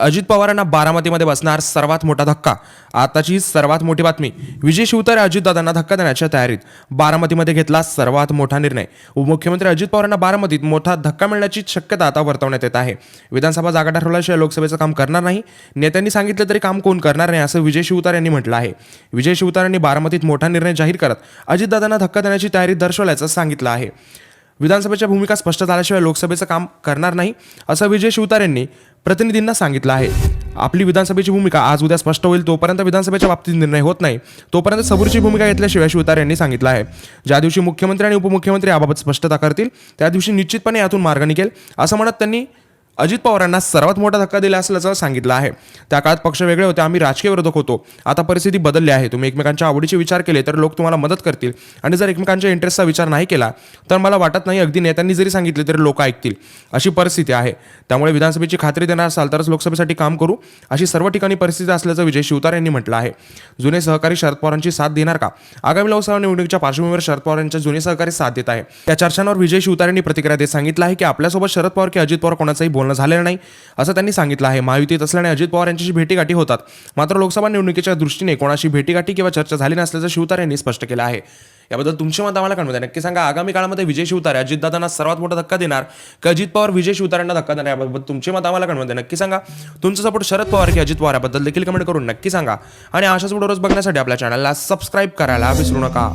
अजित पवारांना बारामतीमध्ये बसणार सर्वात मोठा धक्का. आताची सर्वात मोठी बातमी विजय शिवतारे अजितदादांना धक्का देण्याच्या तयारीत. बारामतीमध्ये घेतला सर्वात मोठा निर्णय. उपमुख्यमंत्री अजित पवारांना बारामतीत मोठा धक्का मिळण्याची शक्यता आता वर्तवण्यात येत आहे. विधानसभा जागा ठरवल्याशिवाय लोकसभेचं काम करणार नाही. नेत्यांनी सांगितलं तरी काम कोण करणार नाही असं विजय शिवतार यांनी म्हटलं आहे. विजय शिवतारेंनी बारामतीत मोठा निर्णय जाहीर करत अजितदादांना धक्का देण्याची तयारी दर्शवल्याचं सांगितलं आहे. विधानसभेच्या भूमिका स्पष्ट झाल्याशिवाय लोकसभेचं काम करणार नाही असं विजय शिवतार यांनी प्रतिनिधींना सांगितलं आहे. आपली विधानसभेची भूमिका आज उद्या स्पष्ट होईल तोपर्यंत विधानसभेच्या बाबतीत निर्णय होत नाही तोपर्यंत सबूरची भूमिका घेतल्याशिवाय शिवतार यांनी सांगितलं आहे. ज्या दिवशी मुख्यमंत्री आणि उपमुख्यमंत्री याबाबत स्पष्टता करतील त्या दिवशी निश्चितपणे यातून मार्ग निघेल असं म्हणत त्यांनी अजित पवारांना सर्वात मोठा धक्का दिला असल्याचं सांगितलं आहे. त्या काळात पक्ष वेगळे होते आम्ही राजकीय विरोधक होतो. आता परिस्थिती बदलली आहे. तुम्ही एकमेकांच्या आवडीचे विचार केले तर लोक तुम्हाला मदत करतील. आणि जर एकमेकांच्या इंटरेस्टचा विचार नाही केला तर मला वाटत नाही अगदी नेत्यांनी जरी सांगितले तरी लोक ऐकतील. अशी परिस्थिती आहे. त्यामुळे विधानसभेची खात्री देणार असाल तरच लोकसभेसाठी काम करू अशी सर्व ठिकाणी परिस्थिती असल्याचं विजय शिवतार यांनी म्हटलं आहे. जुने सहकारी शरद पवारांची साथ देणार का? आगामी लोकसभा निवडणुकीच्या पार्श्वभूमीवर शरद पवार यांच्या जुने सहकारी साथ देत आहे. त्या चर्चांवर विजय शिवतार यांनी प्रतिक्रिया देत सांगितलं आहे की आपल्यासोबत शरद पवार की अजित पवार कोणाचाही बोल बोलणं झालेलं नाही असं त्यांनी सांगितलं आहे. महायुतीत असल्याने अजित पवार यांच्याशी भेटीगाठी होतात. मात्र लोकसभा निवडणुकीच्या दृष्टीने कोणाशी भेटीगाठी किंवा चर्चा झाली नसल्याचं शिवतारे यांनी स्पष्ट केलं आहे. याबद्दल तुमचे मत आम्हाला कळवत नक्की सांगा आगामी काळामध्ये विजय शिवतारे अजितदादांना सर्वात मोठा धक्का देणार की अजित पवार विजय शिवतारेंना धक्का देणार याबाबत तुमचे मत आम्हाला कळवत नक्की सांगा. तुमचं सपोर्ट शरद पवार की अजित पवार याबद्दल देखील कमेंट करून नक्की सांगा. आणि अशाच पुढे रोज बघण्यासाठी आपल्या चॅनलला सबस्क्राईब करायला विसरू नका.